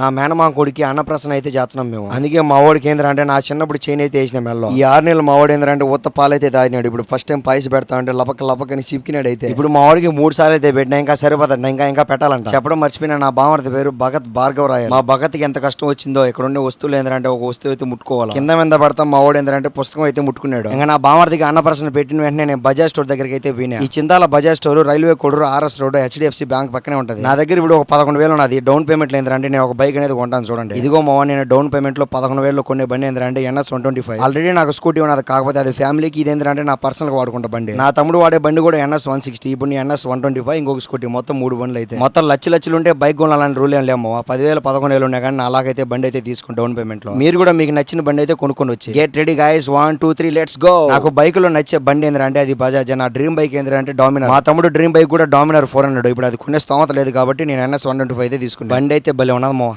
నా మేనమామ కొడుకి అన్నప్రసన అయితే చేస్తున్నాం మేము. అందుకే మా వాడికి ఏంద్రా అంటే నా చిన్నప్పుడు చైన్ అయితే వేసిన మెల్లో ఈ ఆరు నెలలు మా వాడు అంటే ఉత్త పాలైతే తాగినాడు. ఇప్పుడు ఫస్ట్ టైం పాయసి పెడతా అంటే లపక లపకని చిప్కినాడు అయితే. ఇప్పుడు మా వాడికి మూడు సార్లు అయితే పెట్టినా ఇంకా సరిపోతాడు ఇంకా ఇంకా పెట్టాలంట. చెప్పడం మర్చిపోయినా నా బామర్ది పేరు భగత్ భార్గవ రాయ మా భగత్కి ఎంత కష్టం వచ్చిందో ఇక్కడ ఉండే వస్తువులు ఏంద్రంటే ఒక వస్తువు అయితే ముట్టుకోవాలి? కింద మీద పడతాం మా వాడు ఏంద్రంటే పుస్తకం అయితే ముట్టుకున్నాడు. ఇంకా నా బామర్దికి అన్నప్రసన పెట్టిన వెంటనే నేను బజాజ్ స్టోర్ దగ్గరికి అయితే పోయినా. ఈ Chintala Bajaj store railway Koduru R S road H D F C bank పక్కనే ఉంటది. నా దగ్గర ఇప్పుడు ఒక పదకొండు వేలు ఉన్నది. డౌన్ పేమెంట్ ఏంటంటే నేను ఒక బైక్ అనేది కొంటాను చూడండి. ఇదిగో మా నేను డౌన్ పేమెంట్లో పదకొండు వేలు కొనే బండి ఏంటంటే N S one twenty five. Already నాకు స్కూటీ ఉన్నది కాకపోతే అది ఫ్యామిలీకి ఇది ఏంటంటే నా పర్సనల్గా వాడుకుంటా బండి. నా తమ్ముడు వాడే బండి కూడా ఎన్ఎస్ వన్ సిక్స్టీ ఇప్పుడు నీ N S one twenty five ఇంకొక స్కూటీ మొత్తం మూడు బండ్లు అయితే. మొత్తం లక్ష లక్షలు ఉంటే బైక్ కొనాలని రూల్ ఏం లేమో పదివేలు పదకొండు వేలు ఉన్నాయి కానీ నా అలాగైతే బండి అయితే తీసుకుని డౌన్ పేమెంట్లో మీరు కూడా మీకు నచ్చిన బండి అయితే కొనుక్కొని వచ్చి. Get ready guys one two three let's go నాకు బైక్లో నచ్చే బండి ఏంటంటే అది బజాజ్ నా డ్రీమ్ బైక్ ఏంటంటే డామినర్ మా తమ్ముడు డ్రీమ్ బైక్ కూడా డామినర్ ఫోర్ హండ్రెడ్ ఇప్పుడు అది కొనే స్తోమత లేదు కాబట్టి నేను ఎన్ఎస్ వన్ ట్వంటీ ఫైవ్ అయితే తీసుకున్నాను బండి అయితే భలే ఉన్నది మో